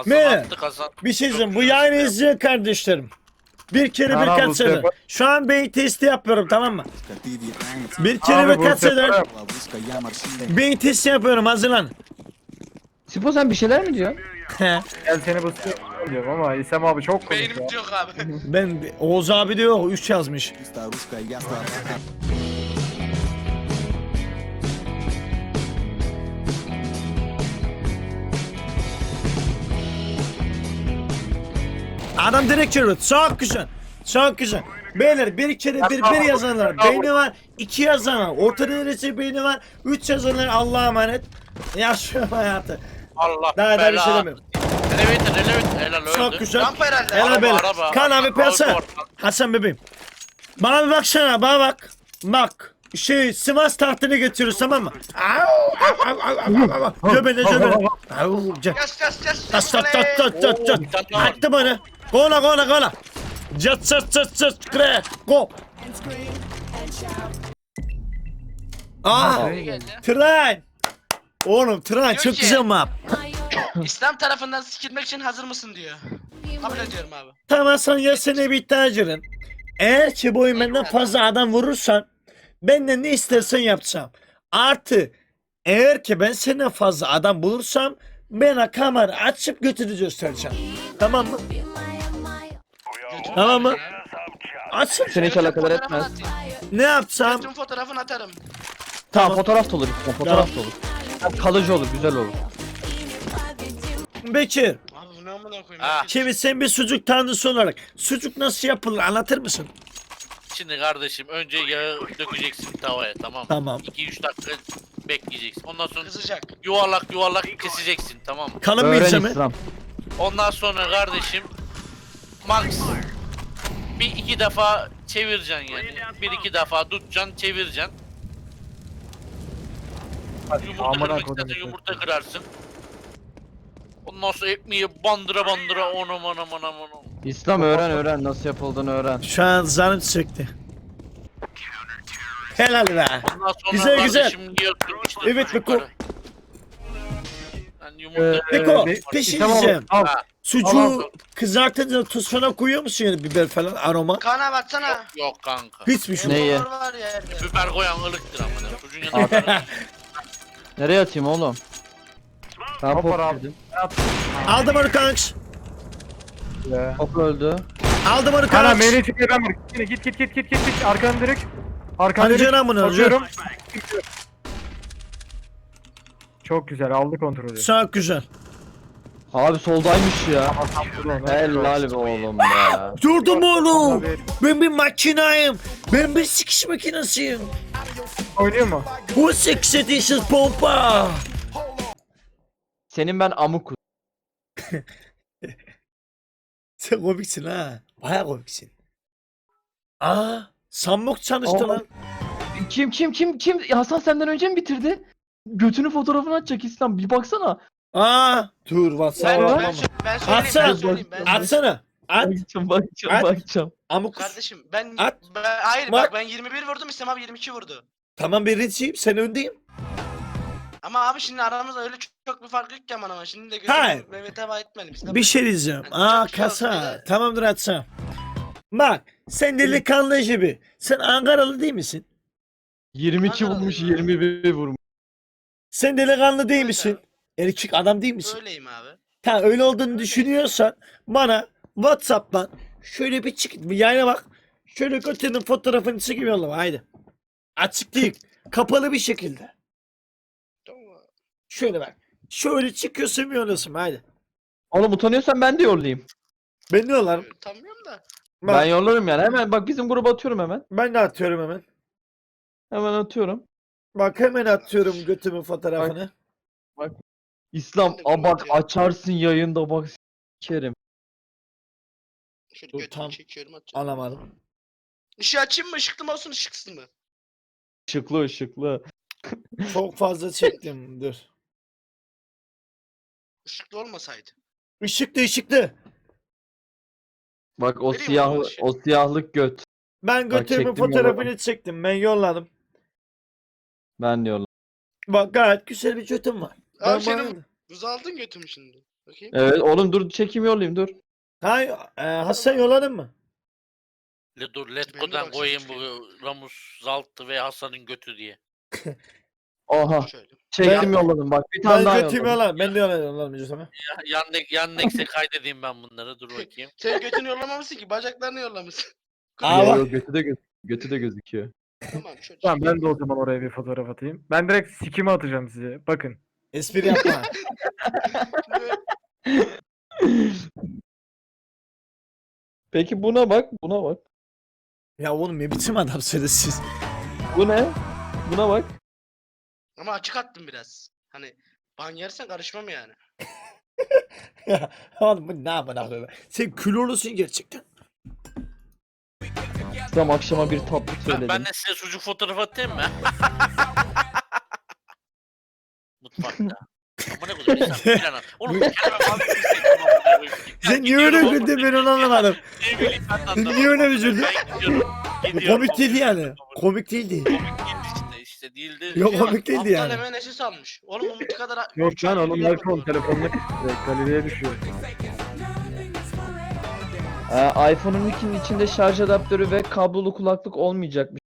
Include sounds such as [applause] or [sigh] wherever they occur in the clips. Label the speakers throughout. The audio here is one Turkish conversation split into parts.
Speaker 1: Hasan
Speaker 2: Ne?
Speaker 1: attı Hasan.
Speaker 2: Bir şey söyleyeyim. Bu yayını izleyen kardeşlerim. Bir kere
Speaker 3: bu
Speaker 2: sene.
Speaker 3: sefer-
Speaker 2: Şu an beyin testi yapıyorum tamam mı? Bir kere
Speaker 3: Abi bu
Speaker 2: birkaç
Speaker 3: sefer-
Speaker 2: sene beyin testi yapıyorum hazırlan.
Speaker 4: Sipo sen bir şeyler mi diyorsun?
Speaker 2: He.
Speaker 3: Gel seni bu diyorum ama İsem abi çok komik
Speaker 5: Beynim
Speaker 3: ya.
Speaker 5: yok abi.
Speaker 2: ben Oğuz abi diyor 3 yazmış. [laughs] Adam direkt çeviriyor. Çok güzel. Çok güzel. Beyler bir kere bir bir yazanlar beyni var. iki yazanlar orta derece beyni var. Üç yazanlar Allah'a emanet. Yaşıyorum hayatı.
Speaker 1: Allah
Speaker 2: Daha da bir şey
Speaker 1: bela.
Speaker 2: demiyorum.
Speaker 1: Elevator elevator helal öldü.
Speaker 2: Çok güzel.
Speaker 5: Rampa herhalde.
Speaker 2: Helal
Speaker 1: Araba,
Speaker 2: beyler.
Speaker 1: araba.
Speaker 2: Kan abi
Speaker 1: Araba,
Speaker 2: piyasa.
Speaker 1: araba.
Speaker 2: Hasan bebeğim. Bana bir baksana bana bak. Bak. Şey Sivas tahtını getiriyoruz tamam mı? Göbele göbele.
Speaker 5: Yas yas yas.
Speaker 2: Tas tas tas tas tas tas. Attı bana. Gola gola gola. Cıt cıt cıt cıt kre. Go. Aa,
Speaker 4: Öyle geldi.
Speaker 2: tren. Oğlum tren çok
Speaker 5: ki-
Speaker 2: güzel map.
Speaker 5: İslam tarafından sikilmek için hazır mısın diyor. Kabul ediyorum abi.
Speaker 2: Tamam sen ya seni bir tacırın. Eğer ki bu oyun benden fazla adam vurursan benden ne istersen yapacağım. Artı eğer ki ben senden fazla adam bulursam bana kamera açıp götünü göstereceğim. Tamam mı? Tamam mı? Açıp
Speaker 4: Seni hiç alakadar etmez.
Speaker 2: ne yapsam?
Speaker 5: Götün fotoğrafını atarım.
Speaker 4: Tamam fotoğraf da olur. işte, Fotoğraf da olur. Hem Kalıcı olur, güzel olur.
Speaker 2: Bekir,
Speaker 5: Abi bu ne amına koyayım.
Speaker 1: Ha.
Speaker 2: şimdi sen bir sucuk tanrısı olarak sucuk nasıl yapılır anlatır mısın?
Speaker 1: Şimdi kardeşim önce yağı dökeceksin tavaya tamam mı?
Speaker 2: Tamam.
Speaker 1: 2-3 dakika bekleyeceksin. Ondan sonra
Speaker 5: Kızacak.
Speaker 1: yuvarlak yuvarlak keseceksin tamam mı?
Speaker 2: Kalın bir
Speaker 4: Öğren. İslam.
Speaker 1: Ondan sonra kardeşim max bir iki defa çevireceksin yani. Bir iki defa tutacaksın çevireceksin. Yumurta
Speaker 3: Amına
Speaker 1: kırmak istersen yumurta kırarsın. Ondan sonra ekmeği bandıra bandıra onam onam onam onam.
Speaker 4: İslam öğren öğren nasıl yapıldığını öğren.
Speaker 2: Şu an zanım çekti. Helal be.
Speaker 1: Ondan sonra
Speaker 2: Güzel, güzel.
Speaker 1: kırmıştır
Speaker 2: Evet,
Speaker 1: çocukları.
Speaker 2: Beko.
Speaker 1: Ben yumurta
Speaker 2: Beko,
Speaker 3: bir-
Speaker 2: bir şey
Speaker 3: İsem abi,
Speaker 2: diyeceğim.
Speaker 3: al.
Speaker 1: Ha,
Speaker 2: Sucuğu kızartınca tuz falan koyuyor musun yani biber falan aroma?
Speaker 5: Kaan abi atsana.
Speaker 1: yok kanka.
Speaker 2: Hiçbir şey.
Speaker 4: Neyi?
Speaker 5: Motor var ya yerde.
Speaker 1: Biber koyan ılıktır amına. Çocuğun yanında.
Speaker 4: Nereye atayım oğlum? Ben
Speaker 3: Hopper
Speaker 4: pop
Speaker 3: abi.
Speaker 4: girdim.
Speaker 2: Aldım onu kanks.
Speaker 3: Ya.
Speaker 4: Pop öldü.
Speaker 2: Aldım onu
Speaker 3: Kana
Speaker 2: kanks.
Speaker 3: Melih çıkıyor ben var. Git git git git git git. Arkanı direkt. Arkanı
Speaker 2: Hadi
Speaker 3: direkt.
Speaker 2: canım bunu.
Speaker 3: Çok güzel aldı kontrolü.
Speaker 2: Çok güzel.
Speaker 4: Abi soldaymış ya.
Speaker 3: Helal.
Speaker 4: Helal be oğlum be.
Speaker 2: Mü oğlum? Ben bir makinayım. Ben bir sikiş makinasıyım.
Speaker 3: Oynuyor mu?
Speaker 2: Bu six edition pompa.
Speaker 4: Senin ben amuk. [laughs]
Speaker 2: Sen komiksin ha. Baya komiksin. Aa, Sammok çalıştı
Speaker 4: Aa.
Speaker 2: lan.
Speaker 4: Kim kim kim kim? Hasan senden önce mi bitirdi? Götünü fotoğrafını atacak İslam. Bir baksana.
Speaker 2: Aa, dur
Speaker 5: Ben,
Speaker 2: WhatsApp'a
Speaker 5: ben, sö- ben söyleyeyim
Speaker 2: Atsana.
Speaker 5: ben söyleyeyim. Ben
Speaker 2: Atsana. At.
Speaker 4: Bakacağım bakacağım
Speaker 2: At.
Speaker 4: bakacağım.
Speaker 2: Amuk.
Speaker 5: Kardeşim ben,
Speaker 2: At.
Speaker 5: ben hayır
Speaker 2: Bak.
Speaker 5: bak ben 21 vurdum İslam abi 22 vurdu.
Speaker 2: Tamam birinciyim. Sen öndeyim.
Speaker 5: Ama abi şimdi aramızda öyle çok, çok bir fark yok ki aman ama şimdi de
Speaker 2: Hayır.
Speaker 5: gözüm Mehmet'e etmedim. İslam
Speaker 2: Bir şey diyeceğim.
Speaker 5: Yani
Speaker 2: Aa
Speaker 5: çok şey
Speaker 2: kasa. Tamamdır atsam. Bak sen delikanlı gibi. Sen Ankaralı değil misin?
Speaker 4: 22
Speaker 5: Anladım
Speaker 4: vurmuş
Speaker 5: ya.
Speaker 4: 21 vurmuş.
Speaker 2: Sen delikanlı değil
Speaker 5: Öyle
Speaker 2: misin?
Speaker 5: abi.
Speaker 2: Erkek adam değil misin?
Speaker 5: Öyleyim abi.
Speaker 2: Ha öyle olduğunu düşünüyorsan bana Whatsapp'tan şöyle bir çık yayına bak. Şöyle götünün fotoğrafını çekip yollama haydi. Açık değil. Kapalı bir şekilde. Şöyle bak. Şöyle çıkıyorsun yolluyorsun haydi.
Speaker 4: Oğlum utanıyorsan ben de yollayayım.
Speaker 2: Ben ne yollarım?
Speaker 5: Tanımıyorum da.
Speaker 2: Bak,
Speaker 4: Ben yollarım yani. Hemen bak bizim gruba atıyorum hemen.
Speaker 2: ben de atıyorum hemen.
Speaker 4: Hemen atıyorum.
Speaker 2: Bak hemen atıyorum götümün fotoğrafını.
Speaker 4: İslam
Speaker 5: Ben de
Speaker 4: a bak
Speaker 5: atıyorum.
Speaker 4: açarsın yayında bak sikerim.
Speaker 5: Şöyle
Speaker 2: Dur,
Speaker 5: götümü
Speaker 2: tam
Speaker 5: çekiyorum atıyorum.
Speaker 2: Alamadım.
Speaker 5: Işığı açayım mı ışıklı mı olsun ışıksız mı?
Speaker 4: Işıklı ışıklı.
Speaker 2: Çok fazla çektim. Dur.
Speaker 5: Işıklı olmasaydı.
Speaker 2: Işıklı ışıklı.
Speaker 4: Bak o
Speaker 5: Vereyim
Speaker 4: siyah o siyahlık göt.
Speaker 2: Ben
Speaker 4: Bak,
Speaker 2: götümün
Speaker 4: çektim
Speaker 2: fotoğrafını
Speaker 4: yolladım.
Speaker 2: çektim. Ben yolladım.
Speaker 4: Ben diyorum.
Speaker 2: Bak gayet güzel bir götüm var. Ben
Speaker 5: Abi senin
Speaker 2: bana-
Speaker 5: buz aldın götümü şimdi. Bakayım.
Speaker 4: Evet oğlum dur çekim yollayayım dur.
Speaker 2: Ha, e, Hasan yolladın mı?
Speaker 1: Le dur
Speaker 5: Ben
Speaker 1: Letgo'dan koyayım bu Ramus, Zaltı ve Hasan'ın götü diye. [laughs]
Speaker 4: Oha.
Speaker 5: Şöyle.
Speaker 4: Çektim yolladım bak bir tane
Speaker 2: Ben
Speaker 4: daha
Speaker 2: götürüm
Speaker 4: yolladım.
Speaker 2: yolladım. Ben de yolladım. yolladım Yusuf'a.
Speaker 1: Ya- Yandex, Yandex'e kaydedeyim ben bunları dur bakayım.
Speaker 5: Sen götünü yollamamışsın ki bacaklarını yollamışsın. [laughs]
Speaker 2: Aa,
Speaker 4: Yo,
Speaker 2: bak.
Speaker 4: yo, götü de göz götü de gözüküyor.
Speaker 5: tamam şöyle.
Speaker 3: Tamam ben de o zaman oraya bir fotoğraf atayım. Ben direkt sikimi atacağım size. Bakın.
Speaker 2: Espri yapma. [laughs]
Speaker 4: Peki buna bak buna bak.
Speaker 2: ya oğlum ne biçim adamsınız siz?
Speaker 4: Bu ne? Buna bak.
Speaker 5: Ama açık attım biraz. Hani ban yersen karışmam yani. [laughs]
Speaker 2: Ya, oğlum bu ne yapın abi? Sen kilolusun gerçekten.
Speaker 4: Tam akşama bir tatlı
Speaker 1: Ben,
Speaker 4: söyledim.
Speaker 1: ben de size sucuk fotoğrafı atayım mı? [laughs] Mutfakta. Amına koyayım insan bir at. Oğlum fazla bir şey yapamam, amına koyayım.
Speaker 2: Sen niye öyle güldün ben onu anlamadım.
Speaker 1: Ne bileyim ben de anlamadım.
Speaker 2: Niye öyle üzüldün?
Speaker 1: Ben gidiyorum.
Speaker 2: Bu
Speaker 1: gidiyorum.
Speaker 2: komik değildi yani. Komik değildi.
Speaker 1: Komik değildi.
Speaker 2: Yok
Speaker 5: Ya,
Speaker 2: komik değildi
Speaker 5: aptal
Speaker 2: yani.
Speaker 5: hemen SS almış. Oğlum Umut kadar... [laughs]
Speaker 3: Yok lan onun iPhone telefonuna Galile'ye düşüyor.
Speaker 4: Ee, iPhone'un ikinin içinde şarj adaptörü ve kablolu kulaklık olmayacakmış.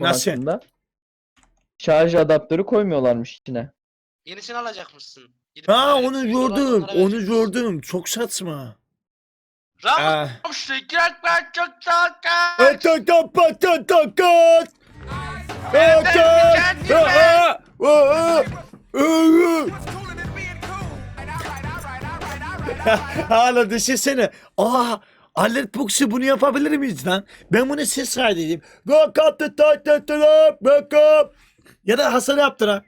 Speaker 2: Nasıl?
Speaker 4: hakkında. Şarj adaptörü koymuyorlarmış içine.
Speaker 5: Yenisini alacakmışsın. Gidip
Speaker 2: Ha onu gördüm. Onu
Speaker 5: vereceksin.
Speaker 2: gördüm. Çok saçma.
Speaker 5: Ramus
Speaker 2: Ah.
Speaker 5: şeker ben çok taka.
Speaker 2: Patakat [laughs] Hala düşünsene. Aa, Alert Box'u bunu yapabilir miyiz lan? Ben bunu ses kaydedeyim. Go up the tight back up. Ya da Hasan yaptır ha.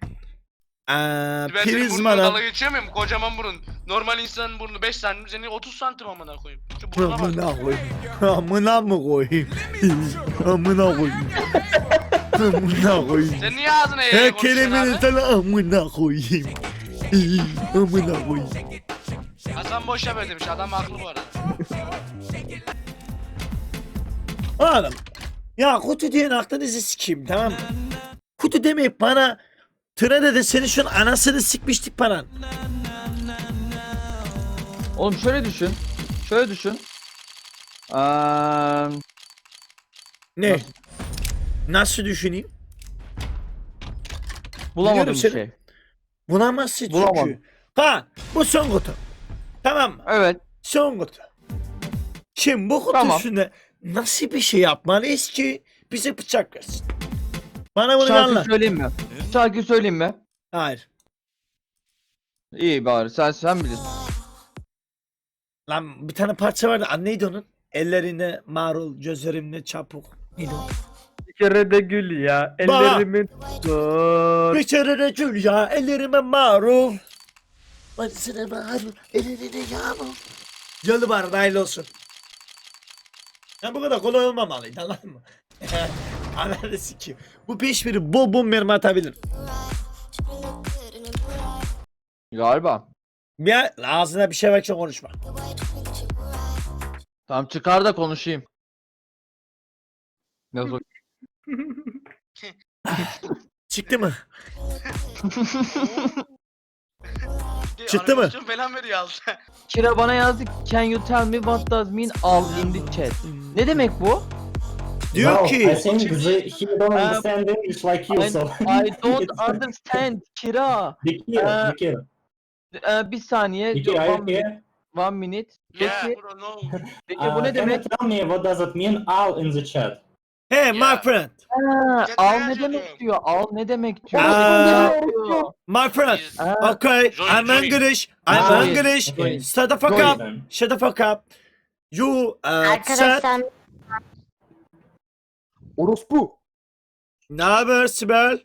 Speaker 2: Aa,
Speaker 5: Ben
Speaker 2: prizmadan.
Speaker 5: dalga geçiyor muyum? Kocaman burun. Normal insanın burnu 5 santim, senin 30 santim amına koyayım. Şu burnuna bak.
Speaker 2: Amına koyayım. [laughs] Amına mı koyayım? [laughs] Amına koyayım. Amına koyayım.
Speaker 5: Sen niye ağzına
Speaker 2: Her
Speaker 5: eğri konuşuyorsun
Speaker 2: kelimenin
Speaker 5: abi?
Speaker 2: sana amına koyayım. Amına koyayım.
Speaker 5: Hasan boş yapıyor demiş. Adam haklı bu arada.
Speaker 2: Oğlum. Ya kutu diyen aklınızı sikeyim tamam mı? Kutu demeyip bana Trene de seni şu an anasını sikmiştik paran.
Speaker 4: Oğlum şöyle düşün. Şöyle düşün. Eee
Speaker 2: Ne? Nasıl düşüneyim?
Speaker 4: bulamadım bir
Speaker 2: seni.
Speaker 4: şey.
Speaker 2: Bulamazsın çünkü.
Speaker 4: Bulamadım.
Speaker 2: Ha bu son kutu. Tamam mı?
Speaker 4: Evet.
Speaker 2: Son kutu. Şimdi bu kutu
Speaker 4: Tamam.
Speaker 2: nasıl bir şey yapmalıyız ki bize bıçak versin? Bana bunu
Speaker 4: Şarkı
Speaker 2: anlat.
Speaker 4: söyleyeyim mi? Şarkı söyleyeyim mi?
Speaker 2: Hayır.
Speaker 4: İyi bari sen sen bilirsin.
Speaker 2: Lan bir tane parça vardı. Neydi onun? Ellerinde marul, gözlerimde çapuk. Neydi o?
Speaker 3: Bir kere de gül ya.
Speaker 2: Baba.
Speaker 3: Ellerimi tut.
Speaker 2: Bir kere de gül ya, ellerime marul. Bacısına marul, ellerine yağmur. Yolu var, hayırlı olsun. Ya bu kadar kolay olmamalıydı anladın mı? [laughs] Ananı sikeyim. Bu peş biri bol bol mermi atabilir.
Speaker 4: Galiba.
Speaker 2: Ya ağzına bir şey varsa konuşma.
Speaker 4: Tamam çıkar da konuşayım. Yaz bak. [laughs]
Speaker 2: Çıktı mı? [laughs] Çıktı mı?
Speaker 5: falan veriyor altta. [laughs]
Speaker 4: Kira bana yazdı. Can you tell me what does mean all in the chat? Ne demek bu?
Speaker 2: Diyor
Speaker 6: no,
Speaker 2: ki
Speaker 6: I think the, he don't understand English like you,
Speaker 4: I,
Speaker 6: so.
Speaker 4: I don't understand Kira.
Speaker 6: Bekir, Bekir.
Speaker 4: Ee, bir saniye.
Speaker 6: Bekir, are you
Speaker 4: One,
Speaker 6: here?
Speaker 4: one minute.
Speaker 5: Yeah,
Speaker 4: Peki,
Speaker 5: bro, no.
Speaker 4: peki
Speaker 6: Uh,
Speaker 4: bu ne
Speaker 6: can you
Speaker 4: demek?
Speaker 6: tell me what does it mean all in the chat?
Speaker 2: Hey my
Speaker 5: Ya.
Speaker 2: friend.
Speaker 4: Ha,
Speaker 5: Ya,
Speaker 4: al
Speaker 5: ne
Speaker 4: demek diyor? Al ne demek diyor?
Speaker 2: Aa.
Speaker 4: Ne diyor?
Speaker 2: My friend.
Speaker 1: Biz-
Speaker 4: Ha,
Speaker 2: Okay,
Speaker 1: Joy,
Speaker 2: I'm
Speaker 1: joy.
Speaker 2: English. I'm. English.
Speaker 6: Okay.
Speaker 2: Shut the fuck up. Shut the fuck up. You uh, said
Speaker 7: Arkadaşlar
Speaker 3: Orospu.
Speaker 2: ne haber Sibel?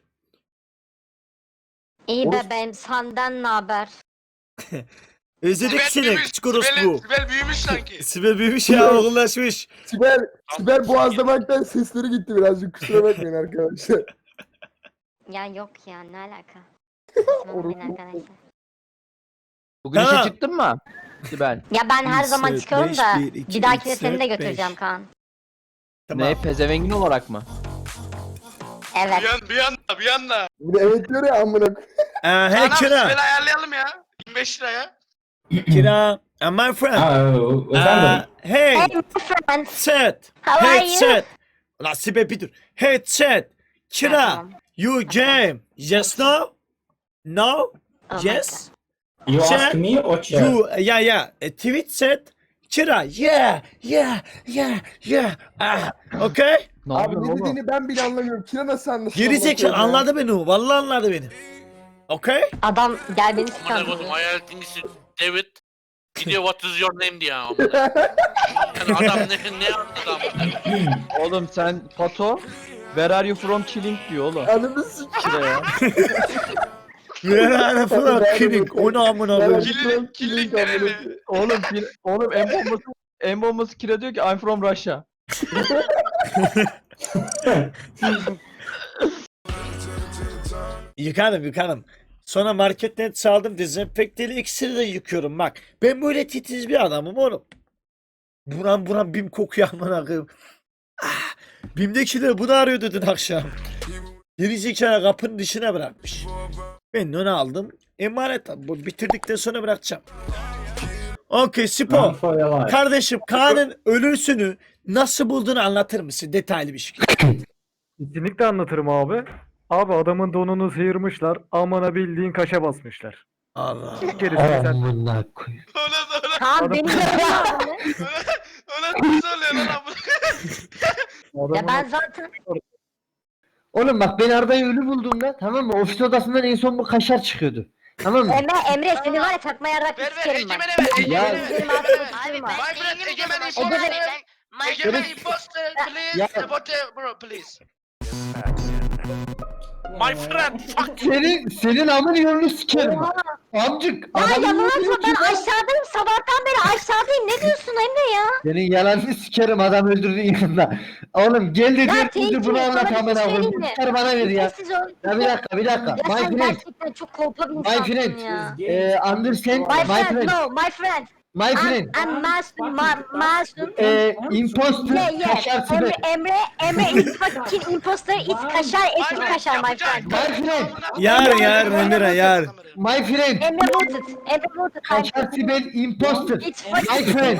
Speaker 7: iyi
Speaker 3: Orospu-
Speaker 7: bebeğim senden ne haber? [laughs]
Speaker 2: Özledik
Speaker 5: Sibel
Speaker 2: seni
Speaker 5: büyümüş,
Speaker 2: küçük
Speaker 5: Sibel-
Speaker 2: orospu.
Speaker 5: Sibel büyümüş sanki. [laughs]
Speaker 2: Sibel büyümüş ya olgunlaşmış.
Speaker 8: Siber, Siber boğazlamaktan sesleri gitti birazcık kusura bakmayın arkadaşlar. [laughs]
Speaker 7: Ya yok ya ne alaka? [laughs] Saçmalamayın arkadaşlar.
Speaker 4: Bugün
Speaker 2: Ha.
Speaker 4: işe çıktın mı? Sibel.
Speaker 7: Ya ben her
Speaker 2: Bir
Speaker 7: zaman çıkıyorum
Speaker 2: beş,
Speaker 7: da
Speaker 2: bir, iki,
Speaker 7: bir dahakine seni de götüreceğim
Speaker 2: beş.
Speaker 7: Kaan.
Speaker 2: Tamam.
Speaker 4: Ne pezevengin olarak mı?
Speaker 7: Evet.
Speaker 5: Bir, yan, bir yanda, bir yanda.
Speaker 8: Bir de evet diyor ya amına
Speaker 2: Ee, hey
Speaker 5: Kaan abi. Sibel'i ayarlayalım ya. 25 liraya.
Speaker 2: Kira, and my friend. Uh,
Speaker 6: Xander.
Speaker 2: hey,
Speaker 7: Hey my friend.
Speaker 2: chat.
Speaker 7: How are you?
Speaker 2: Headset. Lan Sibe bir dur. Headset. Kira,
Speaker 7: Tamam.
Speaker 2: you game. Yes, no? No?
Speaker 7: Oh my
Speaker 2: yes?
Speaker 6: You
Speaker 2: Chat,
Speaker 6: ask me or chat?
Speaker 2: You, yeah, yeah. A tweet said, Kira, yeah, yeah, yeah, yeah. Ah, okay?
Speaker 3: Ne
Speaker 8: Abi
Speaker 3: yapıyorsun
Speaker 8: ne
Speaker 3: oğlum?
Speaker 8: dediğini ben bile anlamıyorum. Kira nasıl anlasın?
Speaker 2: Geri zekalı anladı beni o. Vallahi anladı beni. Okay?
Speaker 7: Adam gel beni
Speaker 1: Amına koydum
Speaker 7: sıkan.
Speaker 1: hayaletin David. Gidiyor what is your name diye amına. [laughs] Yani adam ne, ne anladı amına.
Speaker 9: Oğlum sen Pato Where are you from chilling diyor oğlum.
Speaker 8: Ananı sik.
Speaker 9: Kire ya.
Speaker 2: Where are from killing? O ne amına koyayım?
Speaker 5: Killing, killing nereli?
Speaker 9: Oğlum kire, oğlum en bombası en bombası kire diyor ki I'm from Russia. [laughs]
Speaker 2: Yıkarım yıkarım. Sonra marketten çaldım dezenfekteli iksiri de yıkıyorum bak. Ben böyle titiz bir adamım oğlum. Buram buram bim kokuyor amına koyayım. Ah, Bim'dekiler bunu arıyordu dün akşam. Geri zekalı kapının dışına bırakmış. Ben de onu aldım. Emanet bu bitirdikten sonra bırakacağım. Okey
Speaker 6: life.
Speaker 2: Kardeşim Kaan'ın ölüsünü nasıl bulduğunu anlatır mısın detaylı bir şekilde?
Speaker 3: Kesinlikle anlatırım abi. Abi adamın donunu sıyırmışlar. Amına bildiğin kaşa basmışlar.
Speaker 2: Allah.
Speaker 3: Gerisini sen
Speaker 5: Ona da
Speaker 7: Kaan beni yapıyor.
Speaker 5: ona da nasıl oluyor lan amına?
Speaker 7: Ya
Speaker 3: adamın
Speaker 7: ben zaten
Speaker 10: Oğlum bak ben Arda'yı ölü bulduğumda tamam mı? Ofis odasından en son bu kaşar çıkıyordu. Tamam mı?
Speaker 7: Emre Emre seni var ya takma yarak
Speaker 5: Ver ver
Speaker 7: sikerim bak.
Speaker 5: Egemen'e ver.
Speaker 10: Ya-
Speaker 5: Egemen'e ver. Egemen'e ver.
Speaker 7: fikrim var.
Speaker 5: My friend Egemen is
Speaker 7: Egemen-
Speaker 5: Egemen. Egemen imposter please.
Speaker 10: Ya-
Speaker 5: What bro please.
Speaker 1: My friend fuck.
Speaker 10: Senin, senin amın yolunu sikerim. Amcık.
Speaker 7: Ya
Speaker 10: adamın
Speaker 7: yalan
Speaker 10: yolunu
Speaker 7: atma ben
Speaker 10: sikerim.
Speaker 7: aşağıdayım sabahtan beri aşağıdayım ne diyorsun Emre ya?
Speaker 10: Senin yalanını sikerim adam öldürdüğün yanında. Oğlum gel de
Speaker 7: Ya
Speaker 10: diyor
Speaker 7: thank you,
Speaker 10: bunu
Speaker 7: sana
Speaker 10: anlat
Speaker 7: bir şey
Speaker 10: amına
Speaker 7: söyleyeyim mi?
Speaker 10: Bana ver ya.
Speaker 7: Sessiz ol.
Speaker 10: Ya bir dakika bir dakika.
Speaker 7: Ya
Speaker 10: My
Speaker 7: sen
Speaker 10: friend.
Speaker 7: gerçekten çok kolpa bir
Speaker 10: My
Speaker 7: insansın
Speaker 10: friend.
Speaker 7: ya.
Speaker 10: Ee, understand
Speaker 7: My
Speaker 10: my
Speaker 7: friend,
Speaker 10: friend.
Speaker 7: no, my friend.
Speaker 10: My friend.
Speaker 7: I'm Masum, ma, Masum.
Speaker 10: Ee, imposter
Speaker 7: Yeah, yeah.
Speaker 10: kaşar
Speaker 7: Emre. Emre, Emre [laughs] is fucking imposter. Is kaşar, eski kaşar, my friend.
Speaker 10: My friend.
Speaker 2: Yarın, yarın, Emre, yarın.
Speaker 10: My friend.
Speaker 7: Emre voted. Emre voted.
Speaker 10: Kaşar siber imposter.
Speaker 7: It's
Speaker 10: My friend.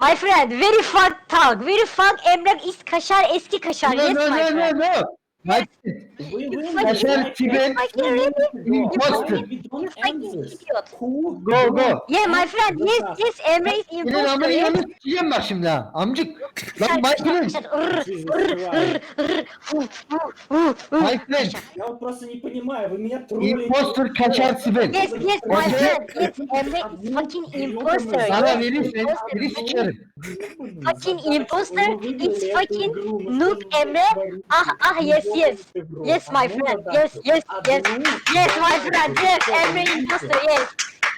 Speaker 7: My friend, very fuck talk. Very fuck Emre is kaşar, eski kaşar.
Speaker 10: No
Speaker 7: Yes,
Speaker 10: no
Speaker 7: my
Speaker 10: no no
Speaker 7: friend.
Speaker 10: no. My friend. Kaşar siber
Speaker 7: Fucking really?
Speaker 10: imposter.
Speaker 7: You fucking idiot.
Speaker 10: Go go.
Speaker 7: Yeah, my friend. Yes, yes, Emre is
Speaker 10: Senin
Speaker 7: imposter.
Speaker 10: amını
Speaker 7: yes.
Speaker 10: yanı sikeceğim bak şimdi ha. Amcık. Lan
Speaker 7: Kaşar,
Speaker 10: my
Speaker 7: kaşar,
Speaker 10: friend.
Speaker 7: kaşar. Rrr, rrr, rrr, rrr. Hu, hu, hu, hu.
Speaker 10: My friend.
Speaker 6: Я вот просто не понимаю, вы меня троллите.
Speaker 10: Imposter kaşar siber.
Speaker 7: Yes, yes, my
Speaker 10: Okay.
Speaker 7: friend. Yes, Emre is fucking imposter.
Speaker 10: Sana
Speaker 7: Yes,
Speaker 10: verirsen
Speaker 7: imposter.
Speaker 10: seni sikerim.
Speaker 7: Fucking imposter. It's fucking noob Emre. Ah, ah, yes, yes. Yes, my friend. Yes, yes, yes. Yes, my friend. Yes, Emre imposter. Yes.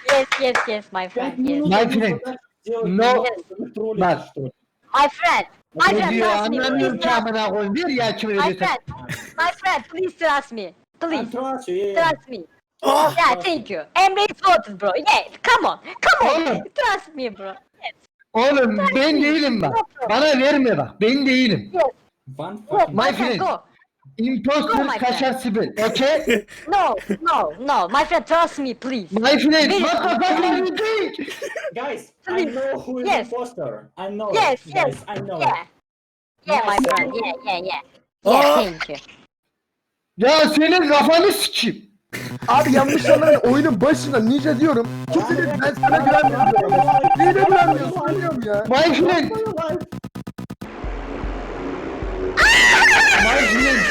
Speaker 7: Yes, yes, yes, my friend. Yes.
Speaker 10: My friend. No. Bak.
Speaker 7: My friend. My friend, trust me. Please trust me. My friend. My friend, please trust me. Please,
Speaker 6: trust
Speaker 7: me. Yeah, thank you. Emre is voted, bro. Yeah, come on. Come on.
Speaker 10: Oğlum.
Speaker 7: Trust me, bro.
Speaker 10: Oğlum ben değilim bak. Bana verme bak. Ben değilim.
Speaker 6: One
Speaker 7: Go,
Speaker 6: fucking...
Speaker 10: My
Speaker 7: friend. go.
Speaker 10: Imposter
Speaker 7: Oh my
Speaker 10: kaşar siber. Okay? [laughs]
Speaker 7: No, no, no. My friend, trust me, please.
Speaker 10: My friend.
Speaker 7: Very-
Speaker 10: What the fuck are you doing?
Speaker 6: Guys, I know who is
Speaker 7: Yes.
Speaker 6: imposter. I know
Speaker 7: Yes,
Speaker 6: it,
Speaker 7: yes,
Speaker 6: guys, I know
Speaker 7: Yeah.
Speaker 6: it.
Speaker 7: Yeah, my
Speaker 6: Yes.
Speaker 7: friend. Yeah, yeah, yeah.
Speaker 2: Oh.
Speaker 7: Yeah, thank you.
Speaker 10: Ya senin kafanı sikeyim.
Speaker 8: Abi yanlış anlamayın. Oyunun başında ninja diyorum. Kimse dedi ben sana güvenmiyorum. Neyine güvenmiyorsun bilmiyorum ya.
Speaker 10: My friend.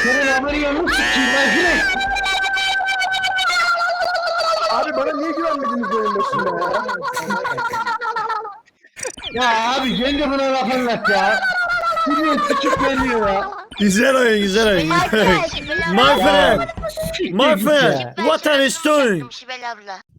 Speaker 10: Senin amını yanını sikeyim my friend.
Speaker 8: Abi bana niye güvenmediniz oyun başında ya?
Speaker 10: Ya abi de buna laf anlat ya. Biliyor sikip geliyor ya.
Speaker 2: Güzel oyun, güzel oyun,
Speaker 7: My
Speaker 2: güzel oyun.
Speaker 7: friend.
Speaker 2: My friend, my friend, what are you doing?
Speaker 7: Şibel abla.